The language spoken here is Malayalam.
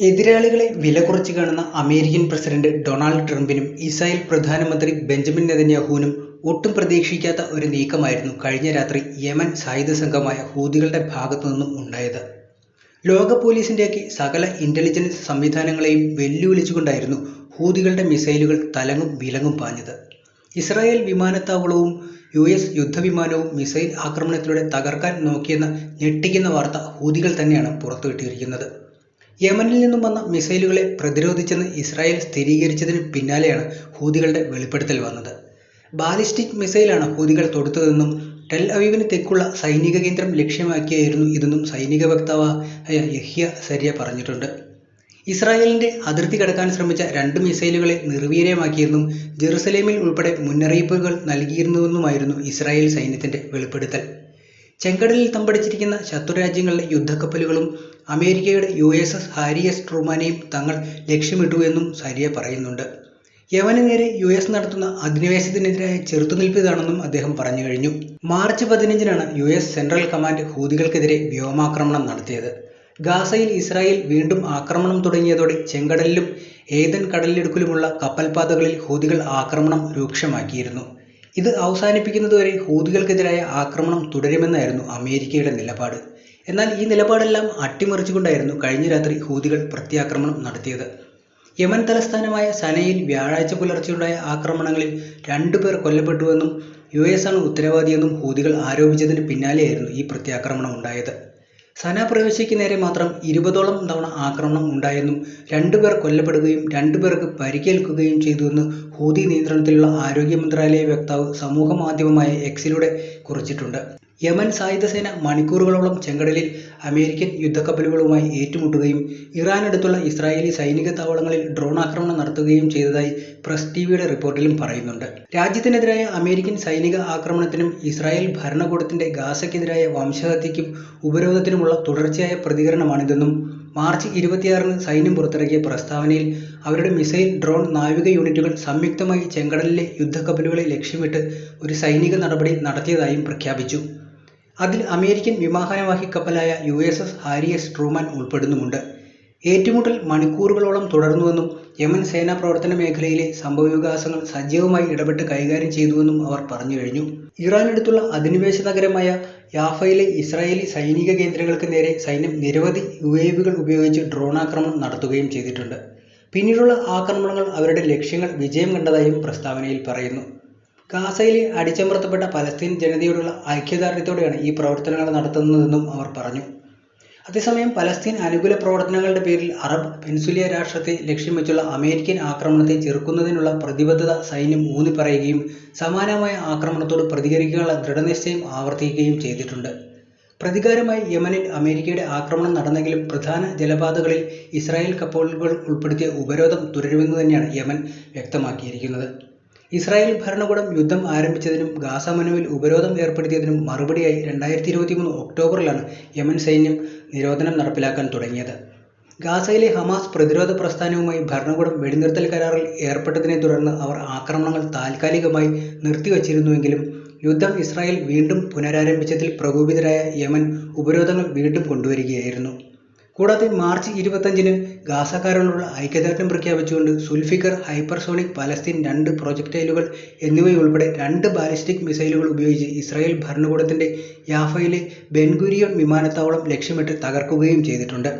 എതിരാളികളെ വില കുറച്ച് കാണുന്ന അമേരിക്കൻ പ്രസിഡന്റ് ഡൊണാൾഡ് ട്രംപിനും ഇസ്രായേൽ പ്രധാനമന്ത്രി ബെഞ്ചമിൻ നെതന്യാഹുവിനും ഒട്ടും പ്രതീക്ഷിക്കാത്ത ഒരു നീക്കമായിരുന്നു കഴിഞ്ഞ രാത്രി യമൻ സായുധ സംഘമായ ഹൂതികളുടെ ഭാഗത്തു നിന്നും ഉണ്ടായത്. ലോക പോലീസിന്റെയൊക്കെ സകല ഇന്റലിജൻസ് സംവിധാനങ്ങളെയും വെല്ലുവിളിച്ചുകൊണ്ടായിരുന്നു ഹൂതികളുടെ മിസൈലുകൾ തലങ്ങും വിലങ്ങും പാഞ്ഞത്. ഇസ്രായേൽ വിമാനത്താവളവും യു എസ് യുദ്ധവിമാനവും മിസൈൽ ആക്രമണത്തിലൂടെ തകർക്കാൻ നോക്കിയെന്ന ഞെട്ടിക്കുന്ന വാർത്ത ഹൂതികൾ തന്നെയാണ് പുറത്തുവിട്ടിരിക്കുന്നത്. യമനിൽ നിന്നും വന്ന മിസൈലുകളെ പ്രതിരോധിച്ചെന്ന് ഇസ്രായേൽ സ്ഥിരീകരിച്ചതിന് പിന്നാലെയാണ് ഹൂതികളുടെ വെളിപ്പെടുത്തൽ വന്നത്. ബാലിസ്റ്റിക് മിസൈലാണ് ഹൂതികൾ തൊടുത്തതെന്നും ടെൽ അവീവിന് തെക്കുള്ള സൈനിക കേന്ദ്രം ലക്ഷ്യമാക്കിയായിരുന്നു ഇതെന്നും സൈനിക വക്താവായ യഹ്യ സരിയ പറഞ്ഞിട്ടുണ്ട്. ഇസ്രായേലിന്റെ അതിർത്തി കടക്കാൻ ശ്രമിച്ച രണ്ട് മിസൈലുകളെ നിർവീര്യമാക്കിയെന്നും ജെറുസലേമിൽ ഉൾപ്പെടെ മുന്നറിയിപ്പുകൾ നൽകിയിരുന്നുവെന്നുമായിരുന്നു ഇസ്രായേൽ സൈന്യത്തിന്റെ വെളിപ്പെടുത്തൽ. ചെങ്കടലിൽ തമ്പടിച്ചിരിക്കുന്ന ശത്രുരാജ്യങ്ങളുടെ യുദ്ധക്കപ്പലുകളും അമേരിക്കയുടെ U S S Harry S ട്രൂമാനെയും തങ്ങൾ ലക്ഷ്യമിട്ടു എന്നും സരിയ പറയുന്നുണ്ട്. യമന് നേരെ യു എസ് നടത്തുന്ന അധിനിവേശത്തിനെതിരായ ചെറുത്തുനിൽപ്പ് ഇതാണെന്നും അദ്ദേഹം പറഞ്ഞു കഴിഞ്ഞു. മാർച്ച് പതിനഞ്ചിനാണ് യു എസ് സെൻട്രൽ കമാൻഡ് ഹൂതികൾക്കെതിരെ വ്യോമാക്രമണം നടത്തിയത്. ഗാസയിൽ ഇസ്രായേൽ വീണ്ടും ആക്രമണം തുടങ്ങിയതോടെ ചെങ്കടലിലും ഏതൻ കടലിടുക്കിലുമുള്ള കപ്പൽപാതകളിൽ ഹൂതികൾ ആക്രമണം രൂക്ഷമാക്കിയിരുന്നു. ഇത് അവസാനിപ്പിക്കുന്നതുവരെ ഹൂതികൾക്കെതിരായ ആക്രമണം തുടരുമെന്നായിരുന്നു അമേരിക്കയുടെ നിലപാട്. എന്നാൽ ഈ നിലപാടെല്ലാം അട്ടിമറിച്ചുകൊണ്ടായിരുന്നു കഴിഞ്ഞ രാത്രി ഹൂതികൾ പ്രത്യാക്രമണം നടത്തിയത്. യമൻ തലസ്ഥാനമായ സനയിൽ വ്യാഴാഴ്ച പുലർച്ചെയുണ്ടായ ആക്രമണങ്ങളിൽ രണ്ടുപേർ കൊല്ലപ്പെട്ടുവെന്നും യു എസ് ആണ് ഉത്തരവാദിയെന്നും ഹൂതികൾ ആരോപിച്ചതിന് പിന്നാലെയായിരുന്നു ഈ പ്രത്യാക്രമണം ഉണ്ടായത്. സന പ്രവിശ്യയ്ക്ക് നേരെ മാത്രം ഇരുപതോളം തവണ ആക്രമണം ഉണ്ടായെന്നും രണ്ടുപേർ കൊല്ലപ്പെടുകയും രണ്ടുപേർക്ക് പരിക്കേൽക്കുകയും ചെയ്തുവെന്ന് ഹൂതി നിയന്ത്രണത്തിലുള്ള ആരോഗ്യ മന്ത്രാലയ വക്താവ് സമൂഹ മാധ്യമമായ എക്സിലൂടെ കുറിച്ചിട്ടുണ്ട്. യമൻ സായുധസേന മണിക്കൂറുകളോളം ചെങ്കടലിൽ അമേരിക്കൻ യുദ്ധക്കപ്പലുകളുമായി ഏറ്റുമുട്ടുകയും ഇറാനടുത്തുള്ള ഇസ്രായേലി സൈനിക താവളങ്ങളിൽ ഡ്രോൺ ആക്രമണം നടത്തുകയും ചെയ്തതായി പ്രസ് ടിവിയുടെ റിപ്പോർട്ടിലും പറയുന്നുണ്ട്. രാജ്യത്തിനെതിരായ അമേരിക്കൻ സൈനിക ആക്രമണത്തിനും ഇസ്രായേൽ ഭരണകൂടത്തിന്റെ ഗാസയ്ക്കെതിരായ വംശഹത്യയ്ക്കും ഉപരോധത്തിനുമുള്ള തുടർച്ചയായ പ്രതികരണമാണിതെന്നും മാർച്ച് ഇരുപത്തിയാറിന് സൈന്യം പുറത്തിറക്കിയ പ്രസ്താവനയിൽ അവരുടെ മിസൈൽ ഡ്രോൺ നാവിക യൂണിറ്റുകൾ സംയുക്തമായി ചെങ്കടലിലെ യുദ്ധക്കപ്പലുകളെ ലക്ഷ്യമിട്ട് ഒരു സൈനിക നടപടി നടത്തിയതായും പ്രഖ്യാപിച്ചു. അതിൽ അമേരിക്കൻ വിമാനവാഹി കപ്പലായ U S S Harry S Truman ഉൾപ്പെടുന്നുമുണ്ട്. ഏറ്റുമുട്ടൽ മണിക്കൂറുകളോളം തുടർന്നുവെന്നും യമൻ സേനാ പ്രവർത്തന മേഖലയിലെ സംഭവവികാസങ്ങൾ സജീവമായി ഇടപെട്ട് കൈകാര്യം ചെയ്തുവെന്നും അവർ പറഞ്ഞു കഴിഞ്ഞു. ഇറാനടുത്തുള്ള അധിനിവേശ നഗരമായ യാഫയിലെ ഇസ്രായേലി സൈനിക കേന്ദ്രങ്ങൾക്ക് നേരെ സൈന്യം നിരവധി യു എ വികൾ ഉപയോഗിച്ച് ഡ്രോൺ ആക്രമണം നടത്തുകയും ചെയ്തിട്ടുണ്ട്. പിന്നീടുള്ള ആക്രമണങ്ങൾ അവരുടെ ലക്ഷ്യങ്ങൾ വിജയം കണ്ടതായും പ്രസ്താവനയിൽ പറയുന്നു. ഗാസയിലെ അടിച്ചമർത്തപ്പെട്ട പലസ്തീൻ ജനതയോടുള്ള ഐക്യദാർഢ്യത്തോടെയാണ് ഈ പ്രവർത്തനങ്ങൾ നടത്തുന്നതെന്നും അവർ പറഞ്ഞു. അതേസമയം പലസ്തീൻ അനുകൂല പ്രവർത്തനങ്ങളുടെ പേരിൽ അറബ് പെൻസുലിയ രാഷ്ട്രത്തെ ലക്ഷ്യം വെച്ചുള്ള അമേരിക്കൻ ആക്രമണത്തെ ചെറുക്കുന്നതിനുള്ള പ്രതിബദ്ധത സൈന്യം ഊന്നിപ്പറയുകയും സമാനമായ ആക്രമണത്തോട് പ്രതികരിക്കാനുള്ള ദൃഢനിശ്ചയം ആവർത്തിക്കുകയും ചെയ്തിട്ടുണ്ട്. പ്രതികാരമായി യമനിൽ അമേരിക്കയുടെ ആക്രമണം നടന്നെങ്കിലും പ്രധാന ജലപാതകളിൽ ഇസ്രായേൽ കപ്പലുകൾ ഉൾപ്പെടുത്തിയ ഉപരോധം തുടരുമെന്ന് തന്നെയാണ് യമൻ വ്യക്തമാക്കിയിരിക്കുന്നത്. ഇസ്രായേൽ ഭരണകൂടം യുദ്ധം ആരംഭിച്ചതിനും ഗാസ മനുവിൽ ഉപരോധം ഏർപ്പെടുത്തിയതിനും മറുപടിയായി രണ്ടായിരത്തി ഇരുപത്തി മൂന്ന് ഒക്ടോബറിലാണ് യമൻ സൈന്യം നിരോധനം നടപ്പിലാക്കാൻ തുടങ്ങിയത്. ഗാസയിലെ ഹമാസ് പ്രതിരോധ പ്രസ്ഥാനവുമായി ഭരണകൂടം വെടിനിർത്തൽ കരാറിൽ ഏർപ്പെട്ടതിനെ തുടർന്ന് അവർ ആക്രമണങ്ങൾ താൽക്കാലികമായി നിർത്തിവച്ചിരുന്നുവെങ്കിലും യുദ്ധം ഇസ്രായേൽ വീണ്ടും പുനരാരംഭിച്ചതിൽ പ്രകോപിതരായ യമൻ ഉപരോധങ്ങൾ വീണ്ടും കൊണ്ടുവരികയായിരുന്നു. കൂടാതെ മാർച്ച് ഇരുപത്തഞ്ചിന് ഗാസക്കാരോടുള്ള ഐക്യദാർഢ്യം പ്രഖ്യാപിച്ചുകൊണ്ട് സുൽഫിക്കർ ഹൈപ്പർസോണിക് പലസ്തീൻ രണ്ട് പ്രൊജക്ടൈലുകൾ എന്നിവയുൾപ്പെടെ രണ്ട് ബാലിസ്റ്റിക് മിസൈലുകൾ ഉപയോഗിച്ച് ഇസ്രായേൽ ഭരണകൂടത്തിന്റെ യാഫയിലെ ബെൻഗുരിയോൺ വിമാനത്താവളം ലക്ഷ്യമിട്ട് തകർക്കുകയും ചെയ്തിട്ടുണ്ട്.